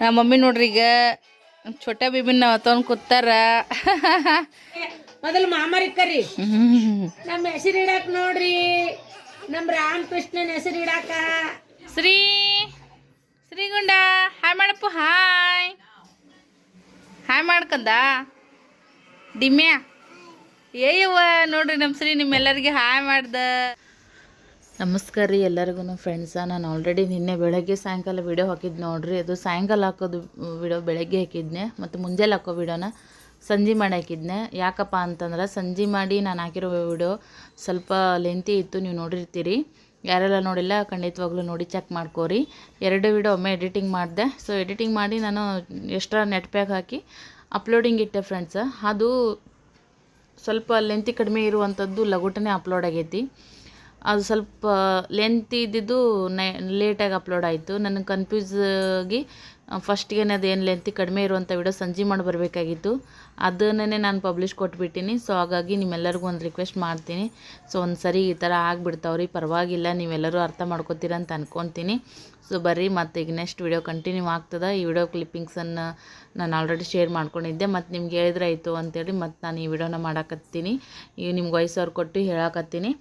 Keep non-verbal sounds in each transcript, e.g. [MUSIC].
ನಮ್ಮ ಮಮ್ಮಿ ನೋಡ್ರಿ ಈಗ ಛೋಟಾ ಬೇಬಿನ ತೊಗೊಂಡ್ ಕೂತಾರ. ಮೊದಲು ಮಾಮರಿ ಕರಿ ನಮ್ಮ ಹೆಸರು ಇಡಾಕ್ ನೋಡ್ರಿ. ನಮ್ಮ ರಾಮಕೃಷ್ಣನ ಹೆಸರು ಇಡಾಕ. ಶ್ರೀ ಶ್ರೀಗುಂಡ ಹಾಯ್ ಮಾಡಪ್ಪ ಹಾಯ್. ಹಾಯ್ ಮಾಡ್ಕಂದ. ಡಿಮ್ಯಾ ಏಯವ್ವ ನೋಡ್ರಿ ನಮ್ಮ ಶ್ರೀ ನಿಮ್ಮೆಲ್ಲರಿಗೆ ಹಾಯ್ ಮಾಡ್ದ. ನಮಸ್ಕಾರ ರೀ ಎಲ್ಲರಿಗೂ ಫ್ರೆಂಡ್ಸ ನಾನು ಆಲ್ರೆಡಿ ನಿನ್ನೆ ಬೆಳಗ್ಗೆ ಸಾಯಂಕಾಲ ವಿಡಿಯೋ ಹಾಕಿದ್ದು ನೋಡಿರಿ, ಅದು ಸಾಯಂಕಾಲ ಹಾಕೋದು ವಿಡಿಯೋ ಬೆಳಗ್ಗೆ ಹಾಕಿದ್ನೆ, ಮತ್ತು ಮುಂಜಾನೆ ಹಾಕೋ ವಿಡಿಯೋನ ಸಂಜೆ ಮಾಡಿ ಹಾಕಿದ್ನೆ. ಯಾಕಪ್ಪ ಅಂತಂದ್ರೆ, ಸಂಜೆ ಮಾಡಿ ನಾನು ಹಾಕಿರೋ ವಿಡಿಯೋ ಸ್ವಲ್ಪ ಲೆಂತಿ ಇತ್ತು, ನೀವು ನೋಡಿರ್ತೀರಿ. ಯಾರೆಲ್ಲ ನೋಡಿಲ್ಲ, ಖಂಡಿತವಾಗ್ಲೂ ನೋಡಿ ಚೆಕ್ ಮಾಡ್ಕೋರಿ. ಎರಡು ವಿಡಿಯೋ ಒಮ್ಮೆ ಎಡಿಟಿಂಗ್ ಮಾಡಿದೆ. ಸೊ ಎಡಿಟಿಂಗ್ ಮಾಡಿ ನಾನು ಎಕ್ಸ್ಟ್ರಾ ನೆಟ್ ಪ್ಯಾಕ್ ಹಾಕಿ ಅಪ್ಲೋಡಿಂಗ್ ಇಟ್ಟೆ ಫ್ರೆಂಡ್ಸ ಅದು ಸ್ವಲ್ಪ ಲೆಂತಿ ಕಡಿಮೆ ಇರುವಂಥದ್ದು ಲಘುಟನೇ ಅಪ್ಲೋಡ್ ಆಗೈತಿ. ಅದು ಸ್ವಲ್ಪ ಲೆಂತ್ ಇದ್ದಿದ್ದು ನೈ ಲೇಟಾಗಿ ಅಪ್ಲೋಡ್ ಆಯಿತು. ನನಗೆ ಕನ್ಫ್ಯೂಸ್ ಆಗಿ ಫಸ್ಟ್ಗೆ ಅದೇನು ಲೆಂತ್ ಕಡಿಮೆ ಇರುವಂಥ ವಿಡಿಯೋ ಸಂಜೆ ಮಾಡಿ ಬರಬೇಕಾಗಿತ್ತು. ಅದನ್ನೇ ನಾನು ಪಬ್ಲಿಷ್ ಕೊಟ್ಬಿಟ್ಟಿನಿ. ಸೊ ಹಾಗಾಗಿ ನಿಮ್ಮೆಲ್ಲರಿಗೂ ಒಂದು ರಿಕ್ವೆಸ್ಟ್ ಮಾಡ್ತೀನಿ. ಸೊ ಒಂದು ಸರಿ ಈ ಥರ ಆಗಿಬಿಡ್ತಾವ್ರಿ, ಪರವಾಗಿಲ್ಲ, ನೀವೆಲ್ಲರೂ ಅರ್ಥ ಮಾಡ್ಕೋತೀರ ಅಂತ ಅನ್ಕೊತೀನಿ. ಸೊ ಬರ್ರಿ, ಮತ್ತು ಈಗ ನೆಕ್ಸ್ಟ್ ವಿಡಿಯೋ ಕಂಟಿನ್ಯೂ ಆಗ್ತದೆ. ಈ ವಿಡಿಯೋ ಕ್ಲಿಪ್ಪಿಂಗ್ಸನ್ನು ನಾನು ಆಲ್ರೆಡಿ ಶೇರ್ ಮಾಡ್ಕೊಂಡಿದ್ದೆ. ಮತ್ತು ನಿಮ್ಗೆ ಹೇಳಿದ್ರೆ ಆಯಿತು ಅಂತೇಳಿ ಮತ್ತು ನಾನು ಈ ವಿಡಿಯೋನ ಮಾಡಾಕತ್ತೀನಿ. ಈಗ ನಿಮ್ಗೆ ವಯಸ್ಸವ್ರು ಕೊಟ್ಟು ಹೇಳಾಕತ್ತೀನಿ.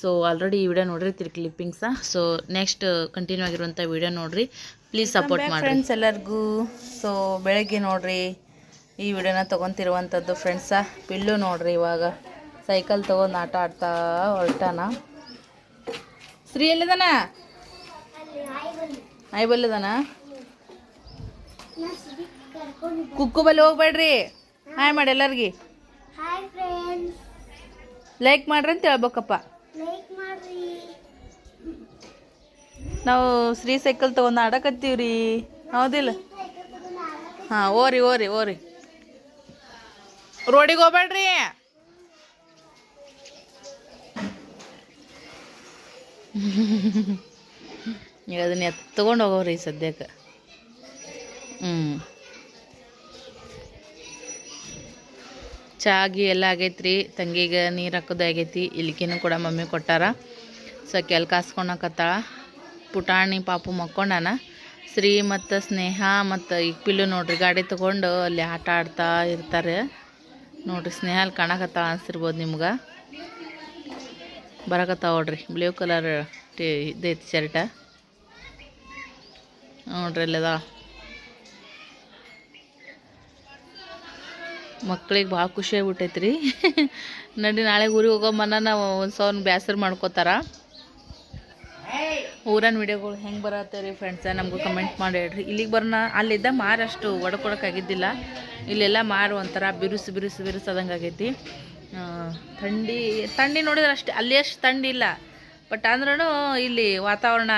ಸೊ ಆಲ್ರೆಡಿ ಈ ವಿಡಿಯೋ ನೋಡಿರ್ತೀರಿ ಕ್ಲಿಪ್ಪಿಂಗ್ಸ ಸೊ ನೆಕ್ಸ್ಟ್ ಕಂಟಿನ್ಯೂ ಆಗಿರುವಂಥ ವಿಡಿಯೋ ನೋಡ್ರಿ. ಪ್ಲೀಸ್ ಸಪೋರ್ಟ್ ಮಾಡಿ ಫ್ರೆಂಡ್ಸ್ ಎಲ್ಲರಿಗೂ. ಸೊ ಬೆಳಗ್ಗೆ ನೋಡ್ರಿ ಈ ವಿಡಿಯೋನ ತೊಗೊತಿರುವಂಥದ್ದು ಫ್ರೆಂಡ್ಸ ಪಿಲ್ಲು ನೋಡ್ರಿ ಇವಾಗ. ಸೈಕಲ್ ತೊಗೊಂಡು ಆಟ ಆಡ್ತಾ ಹೊರಟಾನ. ಶ್ರೀ ಎಲ್ಲಿದಾನ? ಆಯ್ ಬಲ್ಲಿದಾನ ಕುಕ್ಕು ಬಲ್ಲಿ ಹೋಗ್ಬೇಡ್ರಿ. ಹಾಯ್ ಮಾಡಿ ಎಲ್ಲರಿಗೆ. ಹಾಯ್ ಫ್ರೆಂಡ್ಸ್ ಲೈಕ್ ಮಾಡ್ರಿ ಅಂತ ಹೇಳ್ಬೇಕಪ್ಪ. ನಾವು ಶ್ರೀ ಸೈಕಲ್ ತೊಗೊಂಡು ರೀ ಹೌದಿಲ್ಲ? ಹಾಂ, ಓರಿ ಓರಿ ಓರಿ. ರೋಡಿಗೆ ಹೋಗ್ಬೇಡ್ರಿ. ಅದನ್ನ ಎತ್ಕೊಂಡು ಹೋಗೋರಿ ಸದ್ಯಕ್ಕೆ. ಹ್ಞೂ ಚಾಗಿ ಎಲ್ಲ ಆಗೈತ್ರಿ. ತಂಗಿಗೆ ನೀರು ಹಾಕೋದು ಆಗೈತಿ. ಇಲ್ಕಿನೂ ಕೂಡ ಮಮ್ಮಿ ಕೊಟ್ಟಾರ. ಸೊ ಕೆಲ್ ಕಾಸ್ಕೊಳಕತ್ತಾಳ ಪುಟಾಣಿ ಪಾಪು ಮಕ್ಕೊಂಡಾನ. ಶ್ರೀ ಮತ್ತು ಸ್ನೇಹ ಮತ್ತು ಈಗ ಪಿಲ್ಲು ನೋಡ್ರಿ, ಗಾಡಿ ತೊಗೊಂಡು ಅಲ್ಲಿ ಆಟ ಆಡ್ತಾ ಇರ್ತಾರೆ. ನೋಡ್ರಿ, ಸ್ನೇಹ ಅಲ್ಲಿ ಕಾಣಕತ್ತಾಳ ಅನ್ಸಿರ್ಬೋದು ನಿಮ್ಗೆ. ಬರಕತ್ತಾವ ನೋಡ್ರಿ. ಬ್ಲೂ ಕಲರ್ ಟಿ, ಇದೈತಿ ಶರ್ಟ. ನೋಡ್ರಿ ಅಲ್ಲದ ಮಕ್ಳಿಗೆ ಭಾಳ ಖುಷಿ ಆಗ್ಬಿಟ್ಟೈತೆ ರೀ ನಡಿ, ನಾಳೆ ಊರಿಗೆ ಹೋಗೋ ಮನ ಒಂದು ಸಾವಿರ ಬೇಸರ ಮಾಡ್ಕೋತಾರ. ಊರನ್ ವಿಡಿಯೋಗಳು ಹೆಂಗೆ ಬರತ್ತೆ ರೀ ಫ್ರೆಂಡ್ಸ ನಮಗೂ ಕಮೆಂಟ್ ಮಾಡಿ ಹೇಳ್ರಿ. ಇಲ್ಲಿಗೆ ಬರೋಣ, ಅಲ್ಲಿದ್ದ ಮಾರಷ್ಟು ಒಡ್ಕೊಡೋಕ್ಕಾಗಿದ್ದಿಲ್ಲ ಇಲ್ಲೆಲ್ಲ ಮಾರು ಒಂಥರ ಬಿರುಸು ಬಿರುಸು ಬಿರುಸು ಆದಂಗೆ ಆಗೈತಿ. ಥಂಡಿ ಥಂಡಿ ನೋಡಿದ್ರೆ ಅಷ್ಟೇ, ಅಲ್ಲಿ ಅಷ್ಟು ಥಂಡಿ ಇಲ್ಲ. ಬಟ್ ಅಂದ್ರೂ ಇಲ್ಲಿ ವಾತಾವರಣ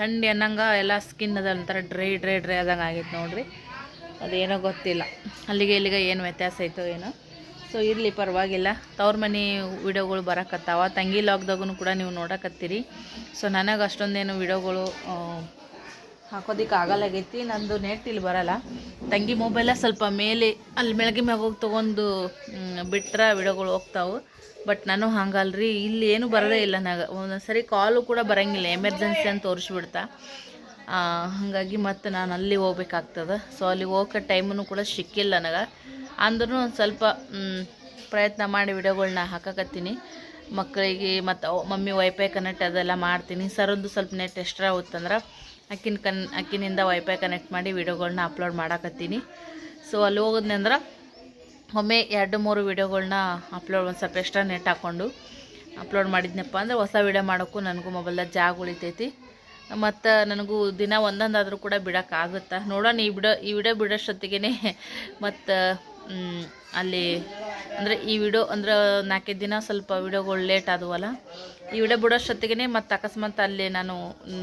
ಥಂಡಿ ಅನ್ನಂಗೆ ಎಲ್ಲ ಸ್ಕಿನ್ ಅದ ಒಂಥರ ಡ್ರೈ ಡ್ರೈ ಡ್ರೈ ಆದಂಗೆ ಆಗೈತೆ ನೋಡ್ರಿ. ಅದೇನೋ ಗೊತ್ತಿಲ್ಲ. ಅಲ್ಲಿಗೆ ಇಲ್ಲಿಗೆ ಏನು ವ್ಯತ್ಯಾಸ ಐತೋ ಏನೋ. ಸೊ ಇರಲಿ ಪರವಾಗಿಲ್ಲ. ತವ್ರ ಮನೆ ವಿಡಿಯೋಗಳು ಬರಕತ್ತಾವ. ತಂಗಿ ಲಾಕ್ದಾಗೂ ಕೂಡ ನೀವು ನೋಡಕತ್ತೀರಿ. ಸೊ ನನಗೆ ಅಷ್ಟೊಂದೇನು ವಿಡಿಯೋಗಳು ಹಾಕೋದಿಕ್ಕೆ ಆಗಲ್ಲಾಗೈತಿ ನಂದು ನೆಟ್ ಇಲ್ಲಿ ಬರಲ್ಲ. ತಂಗಿ ಮೊಬೈಲ ಸ್ವಲ್ಪ ಮೇಲೆ, ಅಲ್ಲಿ ಬೆಳಗ್ಗೆ ಮ್ಯಾಗ ಹೋಗಿ ತೊಗೊಂಡು ಬಿಟ್ಟರೆ ವಿಡಿಯೋಗಳು ಹೋಗ್ತಾವೆ. ಬಟ್ ನಾನು ಹಂಗಲ್ರಿ. ಇಲ್ಲಿ ಏನು ಬರೋದೇ ಇಲ್ಲ ನನಗೆ. ಒಂದೊಂದು ಸರಿ ಕಾಲು ಕೂಡ ಬರೋಂಗಿಲ್ಲ. ಎಮರ್ಜೆನ್ಸಿ ಅಂತ ತೋರಿಸ್ಬಿಡ್ತಾ. ಹಾಗಾಗಿ ಮತ್ತೆ ನಾನು ಅಲ್ಲಿ ಹೋಗ್ಬೇಕಾಗ್ತದೆ. ಸೊ ಅಲ್ಲಿ ಹೋಗೋ ಟೈಮನ್ನು ಕೂಡ ಸಿಕ್ಕಿಲ್ಲ ನನಗೆ. ಅಂದ್ರೂ ಒಂದು ಸ್ವಲ್ಪ ಪ್ರಯತ್ನ ಮಾಡಿ ವಿಡಿಯೋಗಳ್ನ ಹಾಕಕತ್ತೀನಿ. ಮಕ್ಕಳಿಗೆ ಮತ್ತು ಮಮ್ಮಿ ವೈಫೈ ಕನೆಕ್ಟ್ ಅದೆಲ್ಲ ಮಾಡ್ತೀನಿ. ಸರದ್ದು ಸ್ವಲ್ಪ ನೆಟ್ ಎಕ್ಸ್ಟ್ರಾ ಆಗುತ್ತಂದ್ರೆ ಅಕ್ಕಿನ ಕನ್, ಅಕ್ಕಿನಿಂದ ವೈಫೈ ಕನೆಕ್ಟ್ ಮಾಡಿ ವಿಡಿಯೋಗಳನ್ನ ಅಪ್ಲೋಡ್ ಮಾಡಾಕತ್ತೀನಿ. ಸೊ ಅಲ್ಲಿ ಹೋಗೋದ್ನಂದ್ರೆ ಒಮ್ಮೆ ಎರಡು, ಮೂರು ವಿಡಿಯೋಗಳ್ನ ಅಪ್ಲೋಡ್ ಒಂದು ಸ್ವಲ್ಪ ಎಕ್ಸ್ಟ್ರಾ ನೆಟ್ ಹಾಕ್ಕೊಂಡು ಅಪ್ಲೋಡ್ ಮಾಡಿದ್ನಪ್ಪ ಅಂದ್ರೆ ಹೊಸ ವಿಡಿಯೋ ಮಾಡೋಕ್ಕೂ ನನಗೂ ಮೊಬೈಲ್ದಾಗ ಜಾಗ ಉಳಿತೈತಿ. ಮತ್ತು ನನಗೂ ದಿನ ಒಂದೊಂದಾದರೂ ಕೂಡ ಬಿಡೋಕ್ಕಾಗುತ್ತಾ? ನೋಡೋಣ ಈ ಬಿಡೋ, ಈ ವಿಡಿಯೋ ಬಿಡೋಷ್ಟೊತ್ತಿಗೆ ಮತ್ತು ಅಲ್ಲಿ, ಅಂದರೆ ಈ ವಿಡಿಯೋ, ಅಂದ್ರೆ ನಾಲ್ಕೈದು ದಿನ ಸ್ವಲ್ಪ ವಿಡಿಯೋಗಳು ಲೇಟ್ ಆದವಲ್ಲ? ಈ ವಿಡಿಯೋ ಬಿಡೋಷ್ಟೊತ್ತಿಗೆ ಮತ್ತು ಅಕಸ್ಮಾತ್ ಅಲ್ಲಿ ನಾನು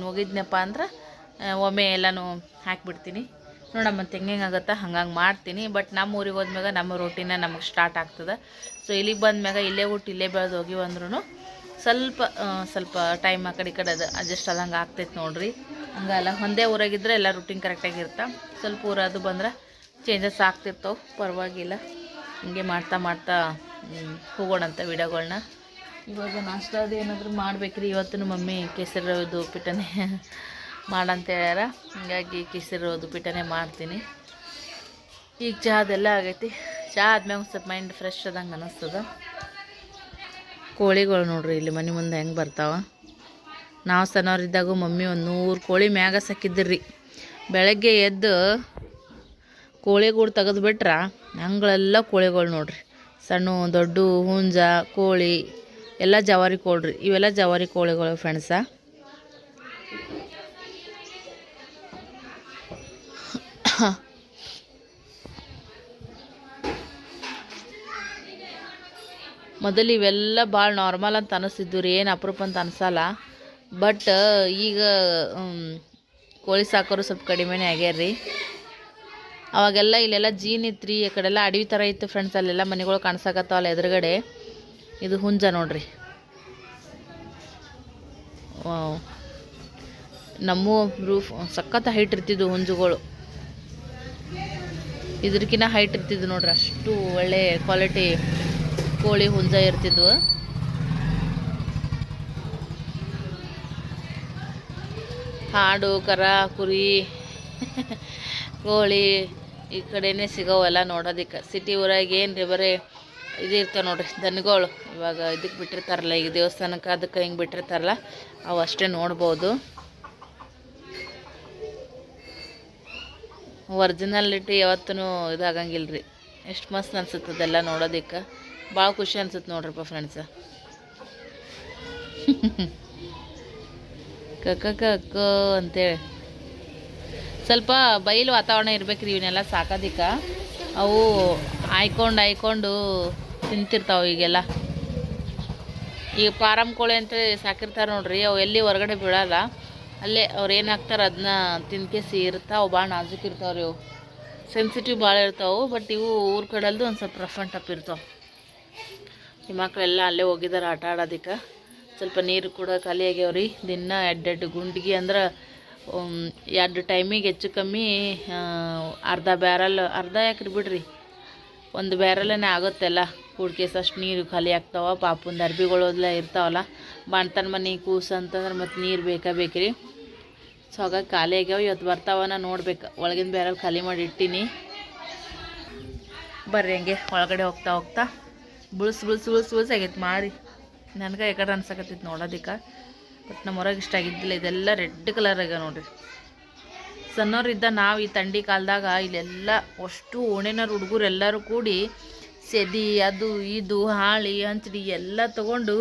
ಹೋಗಿದ್ನಪ್ಪ ಅಂದ್ರೆ ಒಮ್ಮೆ ಎಲ್ಲನೂ ಹಾಕಿಬಿಡ್ತೀನಿ. ನೋಡಮ್ಮ, ಮತ್ತೆ ಹೆಂಗೆ ಆಗುತ್ತಾ ಹಂಗಂಗೆ ಮಾಡ್ತೀನಿ. ಬಟ್ ನಮ್ಮ ಊರಿಗೆ ಹೋದ್ಮ್ಯಾಗ ನಮ್ಮ ರೊಟೀನ ನಮಗೆ ಸ್ಟಾರ್ಟ್ ಆಗ್ತದೆ. ಸೊ ಇಲ್ಲಿಗೆ ಬಂದ್ಮ್ಯಾಗ ಇಲ್ಲೇ ಊಟ ಇಲ್ಲೇ ಬೆಳೆದು ಹೋಗಿವಿ ಅಂದ್ರೂ ಸ್ವಲ್ಪ ಸ್ವಲ್ಪ ಟೈಮ್ ಆ ಕಡೆ ಈ ಕಡೆ ಅದು ಅಡ್ಜಸ್ಟ್ ಆದಂಗೆ ಆಗ್ತೈತೆ ನೋಡ್ರಿ. ಹಂಗಲ್ಲ, ಒಂದೇ ಊರಾಗಿದ್ದರೆ ಎಲ್ಲ ರೂಟೀನ್ ಕರೆಕ್ಟಾಗಿರ್ತಾ ಸ್ವಲ್ಪ ಊರದು ಬಂದ್ರೆ ಚೇಂಜಸ್ ಆಗ್ತಿರ್ತವೆ. ಪರವಾಗಿಲ್ಲ. ಹಿಂಗೆ ಮಾಡ್ತಾ ಮಾಡ್ತಾ ಹೋಗೋಣಂತ ವಿಡಿಯೋಗಳನ್ನ ಇವಾಗ ನಾಷ್ಟ ಅದು ಏನಾದರೂ ಮಾಡ್ಬೇಕ್ರಿ. ಇವತ್ತು ಮಮ್ಮಿ ಕೆಸರು ಉಪ್ಪಿಟ್ಟನೆ [LAUGHS] ಮಾಡಂತ ಹೇಳ್ಯಾರ. ಹಿಂಗಾಗಿ ಕಿಸಿರು ಪಿಠನೆ ಮಾಡ್ತೀನಿ. ಈಗ ಚಹಾದೆಲ್ಲ ಆಗೈತಿ. ಚಹಾ ಆದ್ಮ್ಯಾಗ ಸ್ವಲ್ಪ ಮೈಂಡ್ ಫ್ರೆಶ್ ಆದಂಗೆ ಅನ್ನಿಸ್ತದ ಕೋಳಿಗಳು ನೋಡ್ರಿ, ಇಲ್ಲಿ ಮನೆ ಮುಂದೆ ಹೆಂಗೆ ಬರ್ತಾವ. ನಾವು ಸಣ್ಣವರಿದ್ದಾಗ ಮಮ್ಮಿ ಒಂದು ನೂರು ಕೋಳಿ ಮ್ಯಾಗ ಸಾಕಿದ್ರಿ ಬೆಳಗ್ಗೆ ಎದ್ದು ಕೋಳಿಗೂಡು ತೆಗೆದು ಬಿಟ್ರೆ ಹಂಗಳೆಲ್ಲ ಕೋಳಿಗಳು ನೋಡ್ರಿ. ಸಣ್ಣ, ದೊಡ್ಡ, ಹುಂಜ, ಕೋಳಿ, ಎಲ್ಲ ಜವಾರಿ ಕೋಳ್ರಿ. ಇವೆಲ್ಲ ಜವಾರಿ ಕೋಳಿಗಳು ಫ್ರೆಂಡ್ಸ ಮೊದಲು ಇವೆಲ್ಲ ಭಾಳ ನಾರ್ಮಲ್ ಅಂತ ಅನಿಸ್ತಿದ್ದು ರೀ, ಏನು ಅಪರೂಪ ಅಂತ ಅನಿಸಲ್ಲ. ಬಟ್ ಈಗ ಕೋಳಿ ಸಾಕೋರು ಸ್ವಲ್ಪ ಕಡಿಮೆನೇ ಆಗ್ಯಾರ ರೀ. ಅವಾಗೆಲ್ಲ ಇಲ್ಲೆಲ್ಲ ಜೀನ್ ಇತ್ತು ರೀ, ಈ ಕಡೆಲ್ಲ ಅಡವಿ ಥರ ಇತ್ತು ಫ್ರೆಂಡ್ಸ್ ಅಲ್ಲೆಲ್ಲ ಮನೆಗಳು ಕಾಣಿಸಕತ್ತಾವಲ್ಲ ಎದುರುಗಡೆ. ಇದು ಹುಂಜ ನೋಡ್ರಿ. ನಮ್ಮ ರೂಫ್ ಸಖತ್ ಹೈಟ್ ಇರ್ತಿದ್ವು ಹುಂಜುಗಳು. ಇದ್ರಕಿನ್ನ ಹೈಟ್ ಇರ್ತಿದ್ವು ನೋಡ್ರಿ, ಅಷ್ಟು ಒಳ್ಳೆ ಕ್ವಾಲಿಟಿ ಕೋಳಿ ಹುಂಜ ಇರ್ತಿದ್ವು. ಹಾಡು, ಕರ, ಕುರಿ, ಕೋಳಿ ಈ ಕಡೆನೇ ಸಿಗೋವಲ್ಲ ನೋಡೋದಿಕ್ಕೆ. ಸಿಟಿ ಊರಾಗ ಏನು ರೀ ಬರೀ ಇದು ಇರ್ತಾವೆ ನೋಡ್ರಿ, ದನಗಳು. ಇವಾಗ ಇದಕ್ಕೆ ಬಿಟ್ಟಿರ್ತಾರಲ್ಲ ಈಗ ದೇವಸ್ಥಾನಕ್ಕೆ ಅದಕ್ಕೆ ಹಿಂಗೆ ಬಿಟ್ಟಿರ್ತಾರಲ್ಲ, ಅವು ಅಷ್ಟೇ ನೋಡ್ಬೋದು. ಒರಿಜಿನಾಲಿಟಿ ಯಾವತ್ತೂ ಇದಾಗಂಗಿಲ್ಲ ರೀ ಎಷ್ಟು ಮಸ್ತ್ ಅನ್ಸುತ್ತೆ ಅದೆಲ್ಲ ನೋಡೋದಕ್ಕೆ. ಭಾಳ ಖುಷಿ ಅನ್ಸುತ್ತೆ ನೋಡ್ರಪ್ಪ ಫ್ರೆಂಡ್ಸ [LAUGHS] ಕಕ್ಕ ಕಕ್ಕ ಅಂತೇಳಿ. ಸ್ವಲ್ಪ ಬಯಲು ವಾತಾವರಣ ಇರ್ಬೇಕ್ರಿ ಇವನ್ನೆಲ್ಲ ಸಾಕೋದಿಕ್ಕ. ಅವು ಆಯ್ಕೊಂಡು ಆಯ್ಕೊಂಡು ತಿಂತಿರ್ತಾವೆ ಈಗೆಲ್ಲ. ಈಗ ಪಾರಮ್ ಕೋಳಿ ಅಂತ ಸಾಕಿರ್ತಾರೆ ನೋಡ್ರಿ, ಅವು ಎಲ್ಲಿ ಹೊರಗಡೆ ಬೀಳಲ್ಲ. ಅಲ್ಲೇ ಅವ್ರು ಏನು ಹಾಕ್ತಾರೆ ಅದನ್ನ ತಿನ್ಕೇಸಿ ಇರ್ತಾವೆ, ಭಾಳ ನಾಜೂಕ್ ಇರ್ತಾವ್ರಿ ಅವು. ಸೆನ್ಸಿಟಿವ್ ಭಾಳ ಇರ್ತಾವೆ ಬಟ್ ಇವು ಊರ ಕಡೆಲ್ದು ಒಂದು ಸ್ವಲ್ಪ ರಫ್ ಆ್ಯಂಡ್ ಟಪ್ ಇರ್ತಾವೆ. ಈ ಮಕ್ಕಳೆಲ್ಲ ಅಲ್ಲೇ ಹೋಗಿದ್ದಾರೆ ಆಟ ಆಡೋದಕ್ಕೆ. ಸ್ವಲ್ಪ ನೀರು ಕೂಡ ಖಾಲಿ ಆಗ್ಯಾವ್ರಿ. ದಿನ ಎಡ್ಡೆಡ್ ಗುಂಡಿಗೆ ಅಂದ್ರೆ ಎರಡು ಟೈಮಿಗೆ ಹೆಚ್ಚು ಕಮ್ಮಿ ಅರ್ಧ ಬ್ಯಾರಲ್, ಅರ್ಧ ಯಾಕ್ರಿ ಬಿಡ್ರಿ? ಒಂದು ಬ್ಯಾರಲ್ಲೇ ಆಗುತ್ತೆಲ್ಲ ಕೂಡ್ಕೇಸ್ ಅಷ್ಟು ನೀರು ಖಾಲಿ ಆಗ್ತಾವ. ಪಾಪುಂದು ಅರ್ಬಿಗಳೆಲ್ಲ ಇರ್ತಾವಲ್ಲ. ಬಾಣ್ತನ ಮನೆ ಕೂಸು ಅಂತಂದ್ರೆ ಮತ್ತು ನೀರು ಬೇಕಾ ಬೇಕ್ರಿ. ಸೊ, ಹಾಗಾಗಿ ಖಾಲಿ ಆಗ್ಯಾವ. ಇವತ್ತು ಬರ್ತಾವನ ನೋಡ್ಬೇಕು. ಒಳಗಿನ ಬ್ಯಾರಲ್ ಖಾಲಿ ಮಾಡಿ ಇಟ್ಟೀನಿ. ಬರ್ರಿ ಹಂಗೆ ಒಳಗಡೆ ಹೋಗ್ತಾ ಹೋಗ್ತಾ. ಬುಳ್ಸ್ ಬುಳ್ಸ್ ಬುಳ್ಸ್ ಬುಳ್ಸ್ ಆಗೈತೆ ಮಾಡಿ ನನಗೆ ಯಾಕಡೆ ಅನ್ಸಕತ್ತೈತೆ ನೋಡೋದಕ್ಕೆ. ಬಟ್ ನಮ್ಮ ಹೊರಗೆ ಇಷ್ಟ ಆಗಿದ್ದಿಲ್ಲ. ಇದೆಲ್ಲ ರೆಡ್ ಕಲರ್ ಆಗ ನೋಡ್ರಿ. ಸಣ್ಣವ್ರಿದ್ದ ನಾವು ಈ ಥಂಡಿ ಕಾಲದಾಗ ಇಲ್ಲೆಲ್ಲ ಅಷ್ಟು ಓಣೆನವ್ರು ಹುಡುಗರು ಎಲ್ಲರೂ ಕೂಡಿ ಸೆದಿ, ಅದು, ಇದು, ಹಾಳಿ, ಹಂಚಡಿ ಎಲ್ಲ ತೊಗೊಂಡು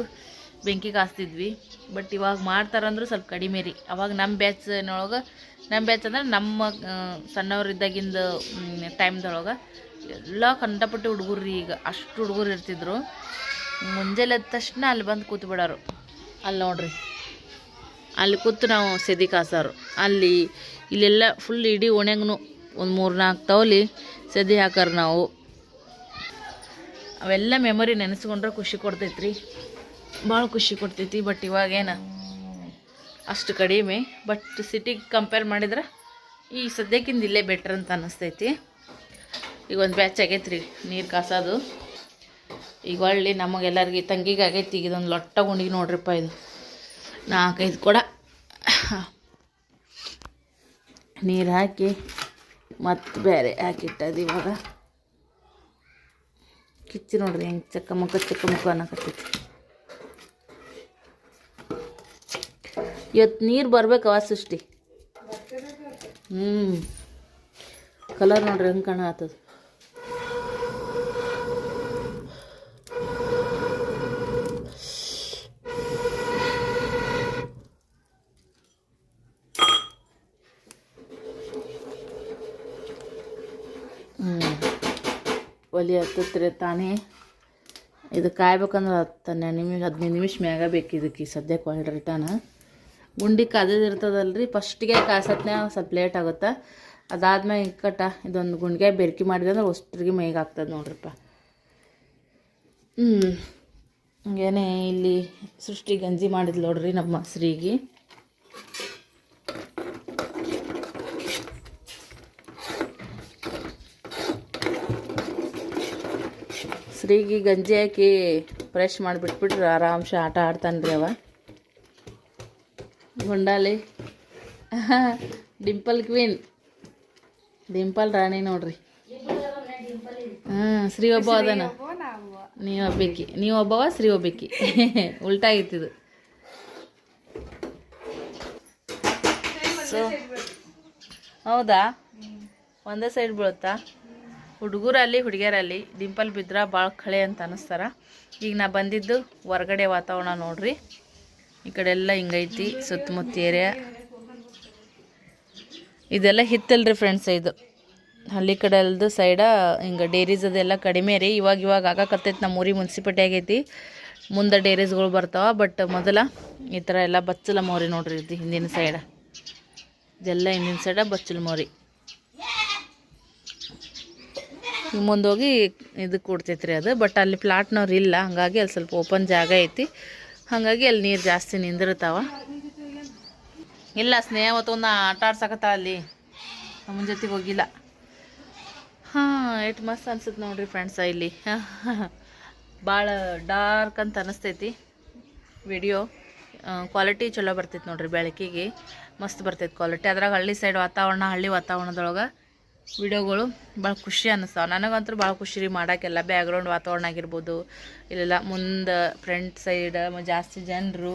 ಬೆಂಕಿ ಕಾಸ್ತಿದ್ವಿ. ಬಟ್ ಇವಾಗ ಮಾಡ್ತಾರಂದ್ರೆ ಸ್ವಲ್ಪ ಕಡಿಮೆ ರೀ. ಅವಾಗ ನಮ್ಮ ಬ್ಯಾಚ್ನೊಳಗೆ ನಮ್ಮ ಬ್ಯಾಚ್ ಅಂದ್ರೆ ನಮ್ಮ ಸಣ್ಣವ್ರಿದ್ದಾಗಿಂದ ಟೈಮ್ದೊಳಗೆ ಎಲ್ಲ ಕಂಡಪಟ್ಟು ಹುಡುಗರು ರೀ ಈಗ, ಅಷ್ಟು ಹುಡುಗರು ಇರ್ತಿದ್ರು. ಮುಂಜಾನೆ ಎದ್ದ ತಕ್ಷಣ ಅಲ್ಲಿ ಬಂದು ಕೂತು ಬಿಡೋರು. ಅಲ್ಲಿ ನೋಡ್ರಿ, ಅಲ್ಲಿ ಕೂತು ನಾವು ಸೆದಿ ಕಾಸೋರು. ಅಲ್ಲಿ ಇಲ್ಲೆಲ್ಲ ಫುಲ್ ಇಡೀ ಒಣೆಗೂ ಒಂದು ಮೂರು ನಾಲ್ಕು ತವಲಿ ಸದಿ ಹಾಕಾರ ನಾವು. ಅವೆಲ್ಲ ಮೆಮೊರಿ ನೆನೆಸ್ಕೊಂಡ್ರೆ ಖುಷಿ ಕೊಡ್ತೈತ್ರಿ. ಭಾಳ ಖುಷಿ ಕೊಡ್ತೈತಿ ಬಟ್ ಇವಾಗೇನು ಅಷ್ಟು ಕಡಿಮೆ. ಬಟ್ ಸಿಟಿಗೆ ಕಂಪೇರ್ ಮಾಡಿದ್ರೆ ಈ ಸದ್ಯಕ್ಕಿಂದ ಇಲ್ಲೇ ಬೆಟ್ರ್ ಅಂತ ಅನ್ನಿಸ್ತೈತಿ ಈಗ ಒಂದು ಬ್ಯಾಚ್ ಆಗೈತೆ ರೀ ನೀರು ಕಾಸೋದು. ಈಗ ಒಳ್ಳೆ ನಮಗೆಲ್ಲರಿಗೆ, ತಂಗಿಗೆ ಆಗೈತಿ, ಈಗ ಇದೊಂದು ಲೊಟ್ಟ ಗುಂಡಿಗೆ ನೋಡ್ರಿಪ್ಪ ಇದು. ನಾಲ್ಕೈದು ಕೊಡ. ನೀರು ಹಾಕಿ, ಮತ್ತು ಬೇರೆ ಹಾಕಿಟ್ಟದು ಇವಾಗ. ಕಿಚ್ಚಿ ನೋಡ್ರಿ ಹೆಂಗೆ ಚಕ್ಕ ಮುಖ ಚಕ್ಕ ಮುಖ ಅನ್ನಕತ್ತೈತಿ. ಇವತ್ತು ನೀರು ಬರ್ಬೇಕವ ಸೃಷ್ಟಿ. ಹ್ಞೂ ಕಲರ್ ನೋಡ್ರಿ ಹೆಂಗೆ ಕಾಣ ಒಲಿ ಹತ್ತತ್ರಿ ತಾನೇ. ಇದು ಕಾಯ್ಬೇಕಂದ್ರೆ ಹತ್ತು ಹನ್ನೆರಡು ನಿಮಿಷ, ಹದಿನೈದು ನಿಮಿಷ ಮ್ಯಾಗ ಬೇಕು ಇದಕ್ಕೆ ಸದ್ಯಕ್ಕೆ ಒಳ್ಳೆ ರಿಟರ್ನ್ ಗುಂಡಿ ಕಾದದ್ದು ರೀ ಫಸ್ಟಿಗೆ ಕಾಸತ್ನ್ಯಾಗ ಸ್ವಲ್ಪ ಲೇಟ್ ಆಗುತ್ತೆ? ಅದಾದ್ಮೇಲೆ ಇಕ್ಕಟ ಇದೊಂದು ಗುಂಡಿಗೆ ಬೆರ್ಕಿ ಮಾಡಿದೆ ಅಂದ್ರೆ ಅಷ್ಟ್ರಿಗೆ ಮೈಗೆ ನೋಡ್ರಿಪ್ಪ. ಹ್ಞೂ ಹಂಗೇನೆ ಇಲ್ಲಿ ಸೃಷ್ಟಿ ಗಂಜಿ ಮಾಡಿದ್ಲು ನೋಡ್ರಿ ನಮ್ಮ ಶ್ರೀಗೆ ಶ್ರೀಗೆ ಗಂಜಿ ಹಾಕಿ ಫ್ರೆಶ್ ಮಾಡಿಬಿಟ್ಬಿಟ್ರೆ. ಆರಾಮ್ಸೆ ಆಟ ಆಡ್ತಾನೆ ರೀ ಅವ. ಗುಂಡಾಲಿ. [LAUGHS] ಡಿಂಪಲ್ ಕ್ವೀನ್. ಡಿಂಪಲ್ ರಾಣಿ ನೋಡ್ರಿ. ಹಾಂ, ಶ್ರೀ ಒಬ್ಬ ಅದನ. ನೀವು ಒಬ್ಬೇಕಿ ನೀವು ಒಬ್ಬವ, ಶ್ರೀ ಒಬ್ಬಿಕ್ಕಿ. [LAUGHS] ಉಲ್ಟಾ ಆಗಿತ್ತಿದು ಸೊ ಹೌದಾ? ಒಂದೇ ಸೈಡ್ ಬೀಳುತ್ತಾ? ಹುಡುಗರಲ್ಲಿ, ಹುಡುಗಿಯರಲ್ಲಿ ಡಿಂಪಲ್ ಬಿದ್ರೆ ಭಾಳ ಕಳೆ ಅಂತ ಅನ್ನಿಸ್ತಾರ ಈಗ ನಾ ಬಂದಿದ್ದು ಹೊರಗಡೆ ವಾತಾವರಣ ನೋಡ್ರಿ. ಈ ಕಡೆ ಎಲ್ಲ ಹಿಂಗೈತಿ, ಸುತ್ತಮುತ್ತ ಏರಿಯಾ. ಇದೆಲ್ಲ ಹಿತ್ತಲ್ರಿ ಫ್ರೆಂಡ್ಸ್ ಇದು. ಹಳ್ಳಿ ಕಡೆ ಅಲ್ದು ಸೈಡ ಹಿಂಗೆ ಡೇರೀಸ್ ಅದೆಲ್ಲ ಕಡಿಮೆ ರೀ. ಇವಾಗ ಇವಾಗ ಆಗಾಕತ್ತೈತಿ ನಮ್ಮ ಊರಿಗೆ ಮುನ್ಸಿಪಾಲ್ಟಿ ಆಗೈತಿ. ಮುಂದೆ ಡೇರೀಸ್ಗಳು ಬರ್ತಾವ ಬಟ್ ಮೊದಲ ಈ ಥರ ಎಲ್ಲ ಬಚ್ಚಲ ಮೋರಿ ನೋಡ್ರಿ ಇದು ಹಿಂದಿನ ಸೈಡ ಇದೆಲ್ಲ ಹಿಂದಿನ ಸೈಡ ಬಚ್ಚಲ ಮೋರಿ ಈಗ ಮುಂದೆ ಹೋಗಿ ಇದಕ್ಕೆ ಕೊಡ್ತೈತ್ರಿ ಅದು. ಬಟ್ ಅಲ್ಲಿ ಪ್ಲಾಟ್ನವ್ರು ಇಲ್ಲ. ಹಾಗಾಗಿ ಅಲ್ಲಿ ಸ್ವಲ್ಪ ಓಪನ್ ಜಾಗ ಐತಿ. ಹಾಗಾಗಿ ಅಲ್ಲಿ ನೀರು ಜಾಸ್ತಿ ನಿಂದಿರ್ತಾವ. ಇಲ್ಲ ಸ್ನೇಹ ಅವತ್ತೊಂದು ಆಟ ಆಡ್ಸಕತ್ತ ಅಲ್ಲಿ. ನಮ್ಮ ಜೊತೆಗೆ ಹೋಗಿಲ್ಲ. ಹಾಂ, ಎಷ್ಟು ಮಸ್ತ್ ಅನ್ಸುತ್ತೆ ನೋಡ್ರಿ ಫ್ರೆಂಡ್ಸ ಇಲ್ಲಿ. ಭಾಳ ಡಾರ್ಕ್ ಅಂತ ಅನಿಸ್ತೈತಿ ವಿಡಿಯೋ ಕ್ವಾಲಿಟಿ ಚಲೋ ಬರ್ತೈತೆ ನೋಡ್ರಿ ಬೆಳಕಿಗೆ. ಮಸ್ತ್ ಬರ್ತೈತೆ ಕ್ವಾಲಿಟಿ ಅದ್ರಾಗ ಹಳ್ಳಿ ಸೈಡ್ ವಾತಾವರಣ, ಹಳ್ಳಿ ವಾತಾವರಣದೊಳಗೆ ವಿಡಿಯೋಗಳು ಭಾಳ ಖುಷಿ ಅನ್ನಿಸ್ತಾವ. ನನಗಂತೂ ಭಾಳ ಖುಷಿ ರೀ ಮಾಡೋಕ್ಕೆಲ್ಲ ಬ್ಯಾಗ್ರೌಂಡ್ ವಾತಾವರಣ ಆಗಿರ್ಬೋದು, ಇಲ್ಲೆಲ್ಲ ಮುಂದೆ ಫ್ರಂಟ್ ಸೈಡ್ ಜಾಸ್ತಿ ಜನರು.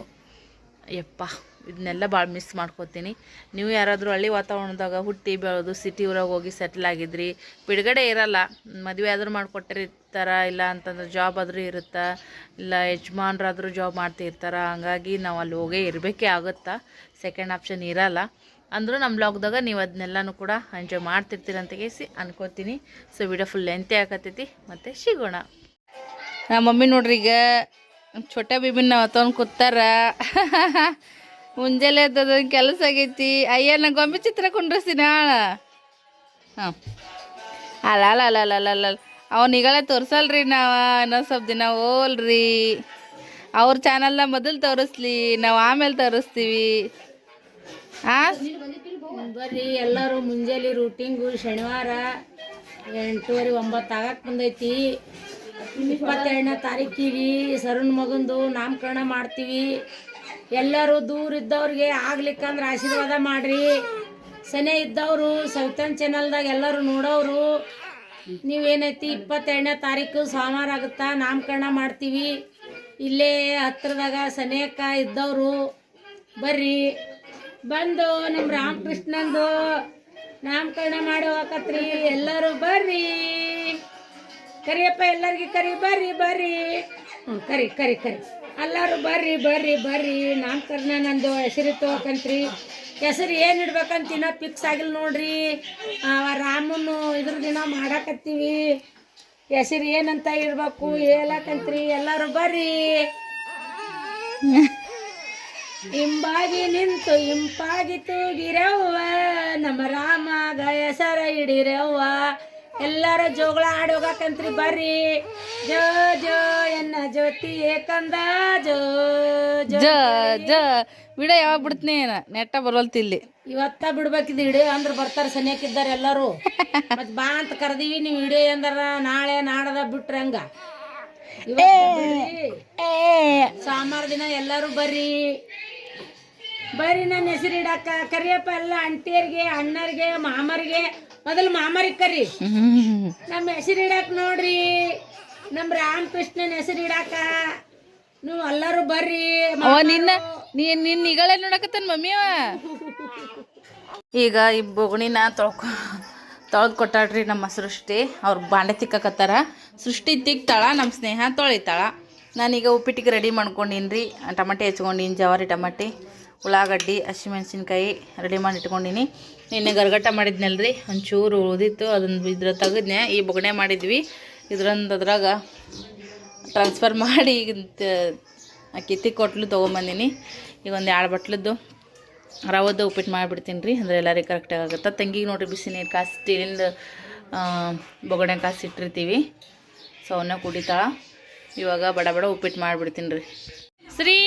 ಯಪ್ಪ ಇದನ್ನೆಲ್ಲ ಭಾಳ ಮಿಸ್ ಮಾಡ್ಕೋತೀನಿ. ನೀವು ಯಾರಾದರೂ ಹಳ್ಳಿ ವಾತಾವರಣದಾಗ ಹುಟ್ಟಿ ಬೆಳೆದು ಸಿಟಿ ಊರಾಗ ಹೋಗಿ ಸೆಟ್ಲ್ ಆಗಿದ್ರಿ, ಬಿಡುಗಡೆ ಇರಲ್ಲ, ಮದುವೆ ಆದರೂ ಮಾಡಿಕೊಟ್ಟಿರ್ತಾರೆ ಇಲ್ಲ ಅಂತಂದ್ರೆ ಜಾಬ್ ಆದರೂ ಇರುತ್ತೆ, ಇಲ್ಲ ಯಜಮಾನ್ರಾದರೂ ಜಾಬ್ ಮಾಡ್ತಿರ್ತಾರೆ, ಹಂಗಾಗಿ ನಾವು ಅಲ್ಲಿ ಹೋಗೇ ಇರಬೇಕೇ ಆಗುತ್ತಾ? ಸೆಕೆಂಡ್ ಆಪ್ಷನ್ ಇರಲ್ಲ. ಅಂದರೂ ನಮ್ಮ ಬ್ಲಾಗ್ದಾಗ ನೀವು ಅದನ್ನೆಲ್ಲನೂ ಕೂಡ ಎಂಜಾಯ್ ಮಾಡ್ತಿರ್ತೀರ ಅಂತ ಕೇಸಿ ಅನ್ಕೋತೀನಿ. ಸೊ ವಿಡಿಯೋ ಫುಲ್ ಲೆಂತೆ ಆಗತ್ತೈತಿ. ಮತ್ತು ಸಿಗೋಣ. ನಮ್ಮ ಮಮ್ಮಿ ನೋಡ್ರಿ ಈಗ ಛೋಟ ಬಿಬಿನ ತೊಗೊಂಡು ಕೂತಾರ. ಮುಂಜಾನೆ ಎದ್ದದ ಕೆಲಸ ಆಗೈತಿ. ಅಯ್ಯ ನಾ ಗೊಂಬೆ ಚಿತ್ರ ಕುಂಡ್ರಸ್ತೀನಿ, ಹಾಳ. ಹಾಂ. ಅಲ್ಲ ಅಲ್ಲ ಅಲ್ಲ ಅಲ್ಲ ಅಲ್ಲ ಅವ್ನು ಈಗಲೇ ತೋರ್ಸಲ್ರಿ ನಾವು, ಇನ್ನೊಂದು ಸ್ವಲ್ಪ ದಿನ ಹೋಲ್ರಿ. ಅವ್ರ ಚಾನಲ್ನ ಮೊದಲು ತೋರಿಸ್ಲಿ, ನಾವು ಆಮೇಲೆ ತೋರಿಸ್ತೀವಿ. ಬರ್ರಿ ಎಲ್ಲರೂ ಮುಂಜಾನೆ ರೂಟಿಂಗು ಶನಿವಾರ ಎಂಟೂವರೆ ಒಂಬತ್ತು ಆಗಕ್ಕೆ ಬಂದೈತಿ. ಇಪ್ಪತ್ತೆರಡನೇ ತಾರೀಕಿಗೆ ಸರುಣ್ ಮಗಂದು ನಾಮಕರಣ ಮಾಡ್ತೀವಿ. ಎಲ್ಲರೂ ದೂರ ಇದ್ದವ್ರಿಗೆ ಆಗ್ಲಿಕ್ಕಂದ್ರೆ ಆಶೀರ್ವಾದ ಮಾಡ್ರಿ. ಸನೆ ಇದ್ದವರು ಸೌತನ್ ಚಾನಲ್ದಾಗ ಎಲ್ಲರೂ ನೋಡೋರು ನೀವೇನೈತಿ ಇಪ್ಪತ್ತೆರಡನೇ ತಾರೀಕು ಸೋಮವಾರ ಆಗುತ್ತಾ ನಾಮಕರಣ ಮಾಡ್ತೀವಿ. ಇಲ್ಲೇ ಹತ್ರದಾಗ ಸನೇಕ ಇದ್ದವರು, ಬರ್ರಿ. ಬಂದು ನಮ್ಮ ರಾಮಕೃಷ್ಣಂದು ನಾಮಕರಣ ಮಾಡುವಕತ್ರಿ. ಎಲ್ಲರೂ ಬರ್ರಿ. ಕರಿಯಪ್ಪ ಎಲ್ಲರಿಗೆ ಕರಿ, ಬರ್ರಿ ಬರ್ರಿ. ಹ್ಞೂ ಕರಿ ಕರಿ ಕರಿ. ಎಲ್ಲರೂ ಬರ್ರಿ ಬರ್ರಿ ಬರ್ರಿ. ನಾಮಕರಣ ನಂದು ಹೆಸರು ತೋಕಂತ್ರಿ ಹೆಸರು ಏನು ಇಡ್ಬೇಕಂತ ಇನ್ನೂ ಫಿಕ್ಸ್ ಆಗಿಲ್ಲ ನೋಡ್ರಿ. ರಾಮನು ಇದ್ರ ದಿನ ಮಾಡಾಕತ್ತೀವಿ. ಹೆಸರು ಏನಂತ ಇಡ್ಬೇಕು ಹೇಳಕಂತ್ರಿ. ಎಲ್ಲರೂ ಬರ್ರಿ. [LAUGHS] ಇಂಬಾಗಿ ನಿಂತು ಇಂಪಾಗಿ ತೂಗಿರವ್ವ ನಮ್ಮ ರಾಮ ಹೆಸರ ಹಿಡಿರವ್ವ. ಎಲ್ಲರ ಜೋಗಳ ಆಡೋಗಕಂತ್ರಿ ಹೋಗಕಂತ್ರಿ ಬರ್ರಿ. ಜೋ ಜೋ ಎನ್ನ ಜ್ಯೋತಿ ಏಕಂದ ಜೋ ಜೋ ಜ ವಿಡಿಯೋ ಯಾವಾಗ ಬಿಡ್ತೀನಿ ನೆಟ್ಟ ಬರೋಲ್ತಿ ಇಲ್ಲಿ. ಇವತ್ತ ಬಿಡ್ಬೇಕಿದ್ ಹಿಡಿಯೋ ಅಂದ್ರೆ ಬರ್ತಾರೆ ಸನಿಯಕ್ಕಿದ್ದಾರೆ ಎಲ್ಲರೂ. ಮತ್ ಬಾ ಅಂತ ಕರೆದಿವಿ ನೀವು ಹಿಡಿಯೋ ಅಂದ್ರ ನಾಳೆ ನಾಡದ ಬಿಟ್ರೆ ಹಂಗ. ಸೋಮವಾರ ದಿನ ಎಲ್ಲರೂ ಬರ್ರಿ. ಬರ್ರಿ ನನ್ನ ಹೆಸರು ಇಡಾಕ ಕರಿಯಪ್ಪ ಎಲ್ಲ ಅಂಟಿಯರಿಗೆ ಅಣ್ಣರಿಗೆ ಮಾಮರಿಗೆ. ಮೊದಲು ಮಾಮರಿಗೆ ಕರಿ. ನಮ್ಮ ಹೆಸರು ಇಡಕ್ ನೋಡ್ರಿ. ನಮ್ಮ ರಾಮಕೃಷ್ಣನ ಹೆಸರು ಇಡಾಕ ನೀವು ಎಲ್ಲರೂ ಬರ್ರಿ. ನಿನ್ನ ನೀ ನಿನ್ನ ಈಗಳೇ ನೋಡಕತ್ತಾನ ಮಮ್ಮಿ ಅವ. [LAUGHS] ಈಗ ಈ ಬೊಗಣಿನ ತೊಳ್ಕೊ ತೊಳೆದು ಕೊಟ್ಟಾಡ್ರಿ ನಮ್ಮ ಸೃಷ್ಟಿ. ಅವ್ರು ಬಾಂಡೆ ತಿಕ್ಕಕತ್ತಾರ. ಸೃಷ್ಟಿ ತಿಕ್ತಾಳ ನಮ್ಮ ಸ್ನೇಹ ತೊಳಿತಾಳ ನಾನೀಗ ಉಪ್ಪಿಟ್ಟಿಗೆ ರೆಡಿ ಮಾಡ್ಕೊಂಡಿನಿ ಟಮಾಟೆ ಹೆಚ್ಕೊಂಡಿನಿ, ಜವಾರಿ ಟಮಾಟಿ, ಉಳ್ಳಾಗಡ್ಡಿ, ಹಸಿಮೆಣ್ಸಿನ್ಕಾಯಿ ರೆಡಿ ಮಾಡಿ ಇಟ್ಕೊಂಡಿನಿ. ನಿನ್ನೆ ಗರ್ಗಟ್ಟ ಮಾಡಿದ್ನಲ್ರಿ. ಒಂಚೂರು ಉಳಿದಿತ್ತು ಅದನ್ನು ಇದ್ರ ತೆಗೆದ್ನೆ ಈ ಬೊಗಣೆ ಮಾಡಿದ್ವಿ. ಇದ್ರಂದು ಅದ್ರಾಗ ಟ್ರಾನ್ಸ್ಫರ್ [LAUGHS] ಮಾಡಿ ಈಗ ಕಿತ್ತಿ ಕೊಟ್ಲು ತೊಗೊಂಬಂದಿನಿ. ಈಗ ಒಂದು ಎರಡು ಬಟ್ಲದ್ದು. ರವದ್ದು ಉಪ್ಪಿಟ್ಟು ಮಾಡಿಬಿಡ್ತೀನಿ ರೀ, ಅಂದರೆ ಎಲ್ಲರಿಗೆ ಕರೆಕ್ಟಾಗಿ ಆಗುತ್ತೆ. ತಂಗಿಗೆ ನೋಡಿರಿ, ಬಿಸಿ ನೀರು ಕಾಸಿ ಸ್ಟೀಲಿಂದ ಬೊಗಡೆ ಕಾಸಿ ಇಟ್ಟಿರ್ತೀವಿ. ಸೊ ಅವನ್ನ ಕುಡಿತಾಳ ಇವಾಗ ಬಡ ಬಡ ಉಪ್ಪಿಟ್ಟು ಮಾಡಿಬಿಡ್ತೀನಿ ರೀ. ಶ್ರೀ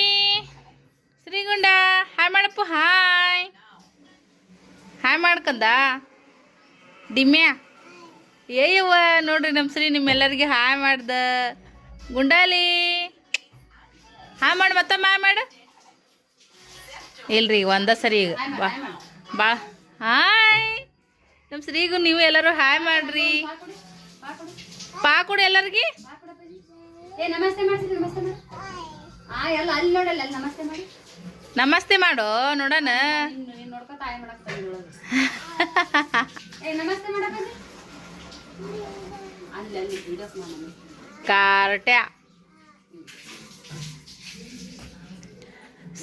ಶ್ರೀಗುಂಡ ಹಾಯ್ ಮಾಡಪ್ಪ, ಹಾಯ್. ಹಾಯ್ ಮಾಡ್ಕಂದ? ಡಿಮ್ಯಾ? ಏಯವ್ವ ನೋಡ್ರಿ ನಮ್ಮ ಶ್ರೀ ನಿಮ್ಮೆಲ್ಲರಿಗೆ ಹಾಯ್ ಮಾಡ್ದ. ಗುಂಡಾಲಿ, ಹಾಯ್ ಮಾಡು, ಮತ್ತಮ್ಮ ಹಾಯ್ ಮಾಡು. ಇಲ್ರಿ ಒಂದ ಸರಿ ಈಗ. ಬಾ. ಬಾ. ಹಾಯ್ ನಮ್ಮ ಶ್ರೀಗೂ ನೀವು ಎಲ್ಲರೂ ಹಾಯ್ ಮಾಡ್ರಿ. ಪಾ ಕೊಡಿ ಎಲ್ಲರಿಗೆ. ನಮಸ್ತೆ ಮಾಡು. ನೋಡೋಣ. ಕಾರ್ಟ್ಯಾ ಅಲ್ಲಿ ನೋಡಲ್ಲ ಅಲ್ಲಿ ನಮಸ್ತೆ ಮಾಡಿ ನಮಸ್ತೆ ಮಾಡು ನೋಡೋಣ ನೀನು ನೀನು ನೋಡ್ಕೊತ ಆಯ್ ಮಾಡಕ್ ತಂದಿರೋದು ಏ ನಮಸ್ತೆ ಮಾಡಕ್ಕೆ ಅಲ್ಲಿ ಅಲ್ಲಿ ವಿಡಿಯೋಸ್ ಮಾಡೋಣ ಕಾರ್ಟ್ಯಾ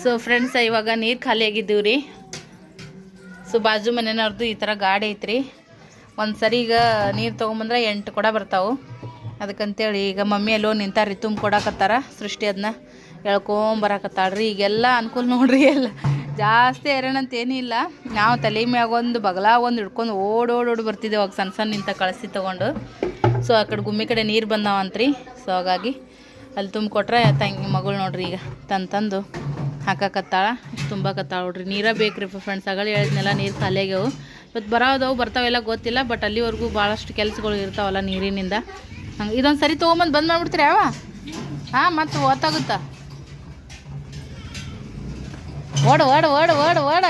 ಸೊ ಫ್ರೆಂಡ್ಸ್ ಇವಾಗ ನೀರು ಖಾಲಿ ಆಗಿದ್ದೀವಿ ರೀ ಸೊ ಬಾಜು ಮನೆಯವ್ರದ್ದು ಈ ಥರ ಗಾಡಿ ಐತ್ರಿ. ಒಂದು ಸರಿ ಈಗ ನೀರು ತೊಗೊಂಬಂದ್ರೆ ಎಂಟು ಕೊಡ ಬರ್ತಾವೆ. ಅದಕ್ಕಂತೇಳಿ ಈಗ ಮಮ್ಮಿ ಎಲ್ಲೋ ನಿಂತಾರ್ರಿ, ತುಂಬ ಕೊಡಕತ್ತಾರ ಸೃಷ್ಟಿ ಅದನ್ನ ಎಳ್ಕೊಂಬರಕತ್ತಾಳ್ರಿ ಈಗೆಲ್ಲ ಅನುಕೂಲ ನೋಡ್ರಿ, ಎಲ್ಲ ಜಾಸ್ತಿ ಹೈರಾಣ ಅಂತೇನಿಲ್ಲ ನಾವು ತಲೆ ಮ್ಯಾಗ ಒಂದು ಬಗಲ ಒಂದು ಹಿಡ್ಕೊಂಡು ಓಡೋಡೋಡು ಬರ್ತಿದ್ದೆ ಓಡ್ ಬರ್ತಿದ್ದೇವೆ ಅವಾಗ ಸಣ್ಣ ಸಣ್ಣ ನಿಂತ ಕಳಿಸಿ ತೊಗೊಂಡು. ಸೊ ಆ ಕಡೆ ಗುಮ್ಮಿ ಕಡೆ ನೀರು ಬಂದಾವಂತ್ರಿ. ಸೊ ಹಾಗಾಗಿ ಅಲ್ಲಿ ತುಂಬಿಕೊಟ್ರೆ ತಂಗಿ ಮಗಳು ನೋಡ್ರಿ ಈಗ ತಂದು. ತಂದು ಇಷ್ಟು ತುಂಬಕತ್ತಾಳ ನೋಡ್ರಿ. ನೀರ ಬೇಕ್ರಿ ಫ್ರೆಂಡ್ಸ್ ಅಗಳು ಹೇಳಿದ್ನೆಲ್ಲ ನೀರು ಖಾಲಿ ಆಗ್ಯಾವು ಇವತ್ತು ಬರೋದವು ಬರ್ತಾವೆಲ್ಲ ಗೊತ್ತಿಲ್ಲ ಬಟ್ ಅಲ್ಲಿವರೆಗೂ ಭಾಳಷ್ಟು ಕೆಲಸಗಳು ಇರ್ತಾವಲ್ಲ ನೀರಿನಿಂದ. ಹಂಗೆ, ಇದೊಂದು ಸರಿ ತೊಗೊಂಬಂದು ಬಂದ್ ಮಾಡ್ಬಿಡ್ತೀರಿ ಯಾವ ಹಾಂ, ಮತ್ತು ಓತಾಗುತ್ತಾ ಓಡ ಓಡ ಓಡ ಓಡ ಓಡ.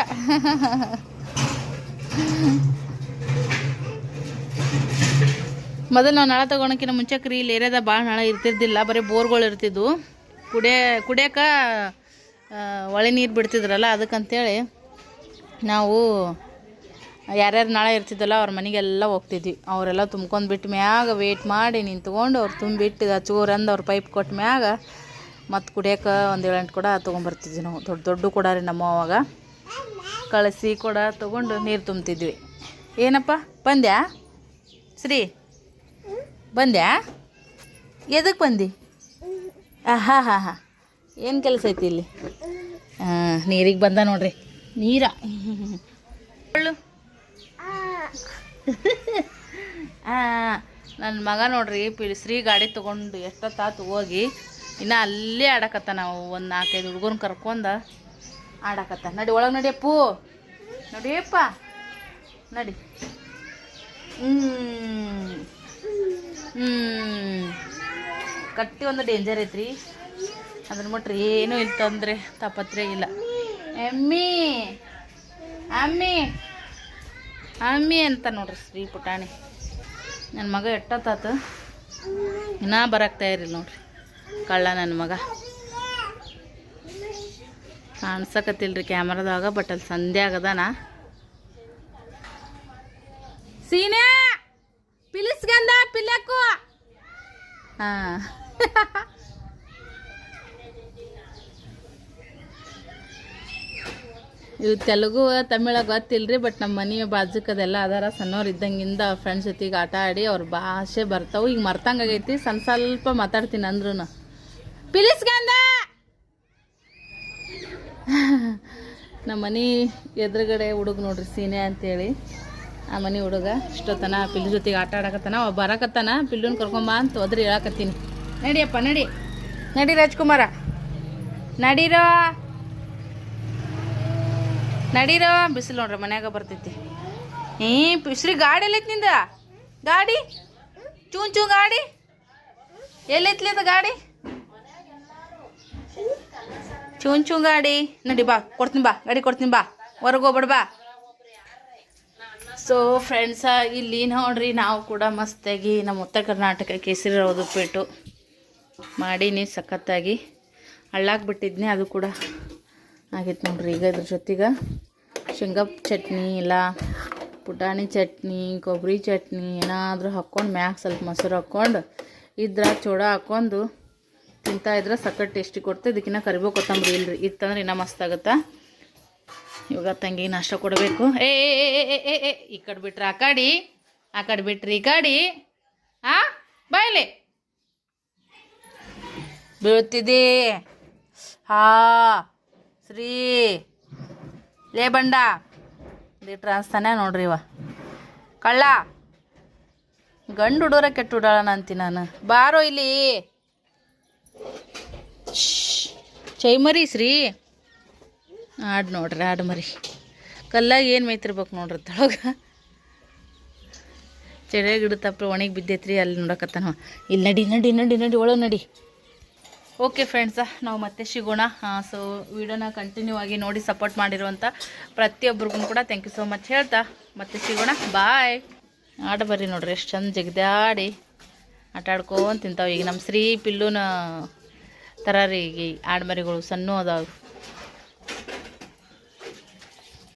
ಮೊದಲು ನಾವು ನಳ ತೊಗೊಳಕ್ಕಿಂತ ಮುಂಚೆ ಇಲ್ಲಿ ಏರಿಯಾದ ಭಾಳ ನಳ ಇರ್ತಿದ್ದಿಲ್ಲ ಬರೀ ಬೋರ್ಗಳು ಇರ್ತಿದ್ವು ಕುಡಿಯ, ಕುಡಿಯೋಕ ಒಳೆ ನೀರು ಬಿಡ್ತಿದ್ರಲ್ಲ, ಅದಕ್ಕಂತೇಳಿ ನಾವು ಯಾರ್ಯಾರು ನಾಳೆ ಇರ್ತಿದ್ದಲ್ಲ ಅವ್ರ ಮನೆಗೆಲ್ಲ ಹೋಗ್ತಿದ್ವಿ. ಅವರೆಲ್ಲ ತುಂಬ್ಕೊಂಡು ಬಿಟ್ಟು ಮ್ಯಾಗ ವೇಟ್ ಮಾಡಿ ನಿಂತ್ಕೊಂಡು ಅವ್ರು ತುಂಬಿಟ್ಟು ಚೂರು ಅಂದು ಅವ್ರ ಪೈಪ್ ಕೊಟ್ಟ ಮ್ಯಾಗ ಮತ್ತು ಕುಡಿಯೋಕೆ ಒಂದು ಏಳೆಂಟು ಕೂಡ ತೊಗೊಂಬರ್ತಿದ್ವಿ ನಾವು. ದೊಡ್ಡ ದೊಡ್ಡ ಕೊಡ ರೀ ನಮ್ಮ ಅವಾಗ. ಕಳಿಸಿ ಕೊಡ ತೊಗೊಂಡು ನೀರು ತುಂಬ್ತಿದ್ವಿ. ಏನಪ್ಪ, ಬಂದ್ಯಾ? ಶ್ರೀ, ಬಂದ್ಯಾ? ಎದಕ್ಕೆ ಬಂದಿ? ಹಾಂ ಹಾಂ ಹಾಂ. ಏನು ಕೆಲಸ ಐತಿ ಇಲ್ಲಿ? ಹಾಂ ನೀರಿಗೆ ಬಂದ ನೋಡ್ರಿ. ನೀರ. ಹಾಂ ನನ್ನ ಮಗ ನೋಡ್ರಿ ಶ್ರೀ ಗಾಡಿ ತೊಗೊಂಡು ಎಷ್ಟೊತ್ತಾತು ಹೋಗಿ ಇನ್ನು ಅಲ್ಲೇ ಆಡಕತ್ತ ನಾವು. ಒಂದು ನಾಲ್ಕೈದು ಹುಡುಗರ್ನ ಕರ್ಕೊಂಡು ಆಡಕತ್ತ. ನಡಿ ಒಳಗೆ ನಡಿಯಪ್ಪು ನಡಿಯಪ್ಪ ನಡಿ ಹ್ಞೂ ಹ್ಞೂ ಕಟ್ಟಿ ಒಂದು ಡೇಂಜರ್ ಐತ್ರಿ. ಅದನ್ನ ಬಿಟ್ರೆ ಏನೂ ಇಲ್ಲ ತೊಂದರೆ ತಾಪತ್ರೆ ಇಲ್ಲ. ಎಮ್ಮಿ, ಅಮ್ಮಿ ಅಮ್ಮಿ ಅಂತ ನೋಡ್ರಿ ಶ್ರೀ ಪುಟಾಣಿ. ನನ್ನ ಮಗ ಎಷ್ಟೊತ್ತಾತು? ಇನ್ನೂ ಬರಕ್ಕೆ ತಯಾರಿಲ್ಲ ನೋಡ್ರಿ. ಕಳ್ಳ ನನ್ನ ಮಗ. ಕಾಣ್ಸಕತ್ತಿಲ್ರಿ ಕ್ಯಾಮ್ರಾದಾಗ ಬಟ್ ಅಲ್ಲಿ ಸಂಧೆ ಆಗದಾನ. ಸೀನೆ, ಪಿಲಿಸ್ಗಂದ ಪಿಲ್ಲಕ್ಕು ಹಾಂ. [LAUGHS] ಇವು ತೆಲುಗು ತಮಿಳ ಗೊತ್ತಿಲ್ರಿ ಬಟ್ ನಮ್ಮ ಮನೆ ಬಾಜುಕದೆಲ್ಲ ಅದಾರ. ಸಣ್ಣವ್ರು ಇದ್ದಂಗಿಂದ ಫ್ರೆಂಡ್ಸ್ ಜೊತೆಗೆ ಆಟ ಆಡಿ ಅವ್ರ ಭಾಷೆ ಬರ್ತಾವೆ. ಈಗ ಮರ್ತಂಗಾಗೈತಿ ಸಣ್ಣ ಸ್ವಲ್ಪ ಮಾತಾಡ್ತೀನಿ ಅಂದ್ರೂ ಪಿಲಿಸ್ಗಂದ [LAUGHS] ನಮ್ಮ ಮನೆ ಎದುರುಗಡೆ ಹುಡುಗ ನೋಡ್ರಿ ಸೀನೆ ಅಂತೇಳಿ. ಆ ಮನೆ ಹುಡುಗ ಇಷ್ಟೊತ್ತನ ಪಿಲ್ಲು ಜೊತೆಗೆ ಆಟ ಆಡಕತ್ತಾನ. ಅವ ಬರಕತ್ತಾನ. ಪಿಲ್ಲುನ್ ಕರ್ಕೊಂಬ ಅಂತ ಹೋದ್ರಿ ಹೇಳಕತ್ತೀನಿ. ನಡಿಯಪ್ಪ ನಡಿ. ನಡಿ ರಾಜ್ಕುಮಾರ. ನಡೀರೋ. ನಡೀರೋ ಬಿಸಿಲು ನೋಡ್ರಿ, ಮನ್ಯಾಗ ಬರ್ತೈತಿ. ಏ ಬಿಸ್ರಿ ಗಾಡಿ ಎಲ್ಲೈತಿ ನಿಂದ? ಗಾಡಿ? ಚೂನ್ ಚೂ ಗಾಡಿ? ಎಲ್ಲೈತ್ಲಿ ಅದು ಗಾಡಿ? ಚೂನ್ ಚೂ ಗಾಡಿ. ನಡಿ ಬಾ, ಕೊಡ್ತೀನಿ ಬಾ, ಗಾಡಿ ಕೊಡ್ತೀನಿ ಬಾ. ಹೊರಗೆ ಹೋಗ್ಬೇಡ, ಬಾ. ಸೊ ಫ್ರೆಂಡ್ಸ ಇಲ್ಲಿ ನೋಡ್ರಿ, ನಾವು ಕೂಡ ಮಸ್ತಾಗಿ ನಮ್ಮ ಉತ್ತರ ಕರ್ನಾಟಕ ಕೇಸರಿ ಉಪ್ಪಿಟ್ಟು ಮಾಡೀನಿ ಸಖತ್ತಾಗಿ. ಹಳ್ಳಾಕ್ ಬಿಟ್ಟಿದ್ನಿ ಅದು ಕೂಡ. ಆಗೈತೆ ನೋಡ್ರಿ. ಈಗ ಇದ್ರ ಜೊತೆಗೆ ಶೇಂಗಾ ಚಟ್ನಿ ಇಲ್ಲ, ಪುಟಾಣಿ ಚಟ್ನಿ, ಕೊಬ್ಬರಿ ಚಟ್ನಿ ಏನಾದರೂ ಹಾಕ್ಕೊಂಡು ಮ್ಯಾಗ ಸ್ವಲ್ಪ ಮೊಸರು ಹಾಕ್ಕೊಂಡು ಇದ್ರ ಚೂಡ ಹಾಕ್ಕೊಂಡು ತಿಂತಾ ಇದ್ರೆ ಸಕ್ಕತ್ ಟೇಸ್ಟಿ ಕೊಡ್ತೆ. ಇದಕ್ಕಿನ್ನ ಕರಿಬೇವು ಕೊತ್ತಂಬರಿ ಇಲ್ರಿ. ಇತ್ತಂದ್ರೆ ಇನ್ನೂ ಮಸ್ತ್ ಆಗುತ್ತಾ? ಇವಾಗ ತಂಗಿ ನಾಷ್ಟ ಕೊಡಬೇಕು. ಏ ಈ ಕಡೆ ಬಿಟ್ರೆ ಆ ಕಡಿ, ಆ ಕಡೆ ಬಿಟ್ರಿ ಈ ಕಾಡಿ. ಆ ಬಾಯ್ಲೆ ಬೀಳ್ತಿದ್ದೀ? ಹಾ. ಶ್ರೀ ಲೇ ಬಂಡ. ಲೀಟ್ರ್ ಅನ್ಸ್ತಾನೆ ನೋಡ್ರಿ ಇವ. ಕಳ್ಳ, ಗಂಡು ಹುಡುಗರ ಕೆಟ್ಟು ಹುಡಾಳನ ಅಂತೀನಿ ನಾನು. ಬಾರೋ ಇಲ್ಲಿ. ಚೈಮರಿ ಶ್ರೀ. ಆಡ್ ನೋಡ್ರಿ, ಆಡು ಮರಿ. ಕಲ್ಲಾಗ ಏನು ಮೇಯ್ತಿರ್ಬೇಕು ನೋಡ್ರಿ ತಳಗ ಚಳಿಯಾಗಿ ತಪ್ಪ ಒಣಗಿ ಬಿದ್ದೈತ್ರಿ, ಅಲ್ಲಿ ನೋಡಕತ್ತಾನ. ಇಲ್ಲಿ ನಡಿ ನಡಿ ನಡಿ ನಡಿ, ಒಳಗೆ ನಡಿ. ಓಕೆ ಫ್ರೆಂಡ್ಸ ನಾವು ಮತ್ತೆ ಸಿಗೋಣ ಸೊ ವಿಡಿಯೋನ ಕಂಟಿನ್ಯೂ ಆಗಿ ನೋಡಿ ಸಪೋರ್ಟ್ ಮಾಡಿರುವಂಥ ಪ್ರತಿಯೊಬ್ಬರಿಗೂ ಕೂಡ ಥ್ಯಾಂಕ್ ಯು ಸೋ ಮಚ್ ಹೇಳ್ತಾ. ಮತ್ತೆ ಸಿಗೋಣ ಬಾಯ್ ಆಡ ಬರ್ರಿ ನೋಡ್ರಿ, ಎಷ್ಟು ಚಂದ ಜಗದಾಡಿ. ಆಟ ಆಡ್ಕೊಂತ ತಿಂತಾವೆ. ಈಗ ನಮ್ಮ ಶ್ರೀ ಪಿಲ್ಲೂನ ಥರ ರೀ ಈಗ ಆಡ್ಮರಿಗಳು ಸಣ್ಣ ಅದಾವೆ